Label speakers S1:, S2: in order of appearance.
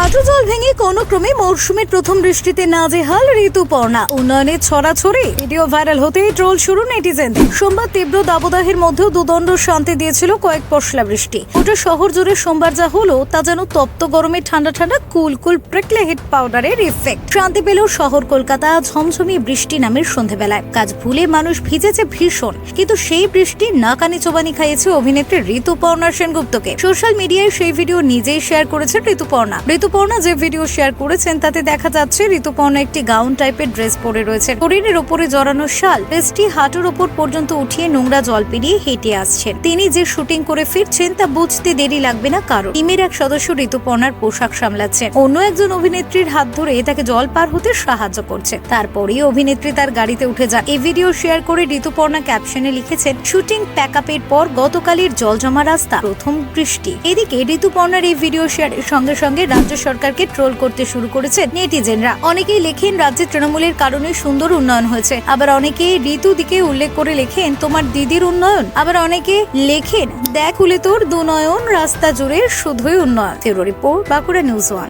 S1: হাঁটু জল ভেঙে কোনো ক্রমে মরশুমের প্রথম বৃষ্টিতে নাজেহাল ঋতুপর্ণা। উন্নয়নে ছড়াছড়ি। ভিডিও ভাইরাল হতেই ট্রোল শুরু নেটিজেন। সোমবার তীব্র দাবদাহের মধ্যেও দুদণ্ড শান্তি দিয়েছিল কয়েক পশলা বৃষ্টি। গোটা শহর জুড়ে সোমবার যা হলো, তা যেন তপ্ত গরমে ঠান্ডা ঠান্ডা কুল কুল প্রেকলে হিট পাউডারের ইফেক্ট শান্তি পেল শহর কলকাতা ঝমঝমি বৃষ্টি নামের সন্ধেবেলায়। কাজ ভুলে মানুষ ভিজেছে ভীষণ। কিন্তু সেই বৃষ্টি নাকানি চোবানি খাইয়েছে অভিনেত্রী ঋতুপর্ণা সেনগুপ্তকে। সোশ্যাল মিডিয়ায় সেই ভিডিও নিজেই শেয়ার করেছে ঋতুপর্ণা। ঋতুপর্ণা যে ভিডিও শেয়ার করেছেন, তাতে দেখা যাচ্ছে ঋতুপর্ণা একটি গাউন টাইপের ড্রেস পরে রয়েছে। শরীরের ওপরে জড়ানো শাল ড্রেসটি হাঁটুর ওপর পর্যন্ত উঠিয়ে নোংরা জল পেরিয়ে হেঁটে আসছেন। তিনি যে শুটিং করে ফিরছেন, তা বুঝতে দেরি লাগবে না কারও। টিমের এক সদস্য ঋতুপর্ণার পোশাক সামলাচ্ছেন অন্য একজন অভিনেত্রীর হাত ধরে তাকে জল পার হতে সাহায্য করছে। তারপরেই অভিনেত্রী তার গাড়িতে উঠে যান এই ভিডিও শেয়ার করে ঋতুপর্ণা ক্যাপশনে লিখেছেন, শুটিং প্যাক আপের পর গতকালের জল জমা রাস্তা, প্রথম বৃষ্টি। এদিকে ঋতুপর্ণার এই ভিডিও শেয়ারের সঙ্গে সঙ্গে রাজ্য সরকারকে ট্রোল করতে শুরু করেছে নেটিজেনরা। অনেকেই লেখেন, রাজ্যে তৃণমূলের কারণে সুন্দর উন্নয়ন হয়েছে। আবার অনেকে ঋতু দিকে উল্লেখ করে লেখেন, তোমার দিদির উন্নয়ন। আবার অনেকে লেখেন, দেখ উলে তোর দুনয়ন, রাস্তা জুড়ে শুধুই উন্নয়ন। Report, Bankura news one.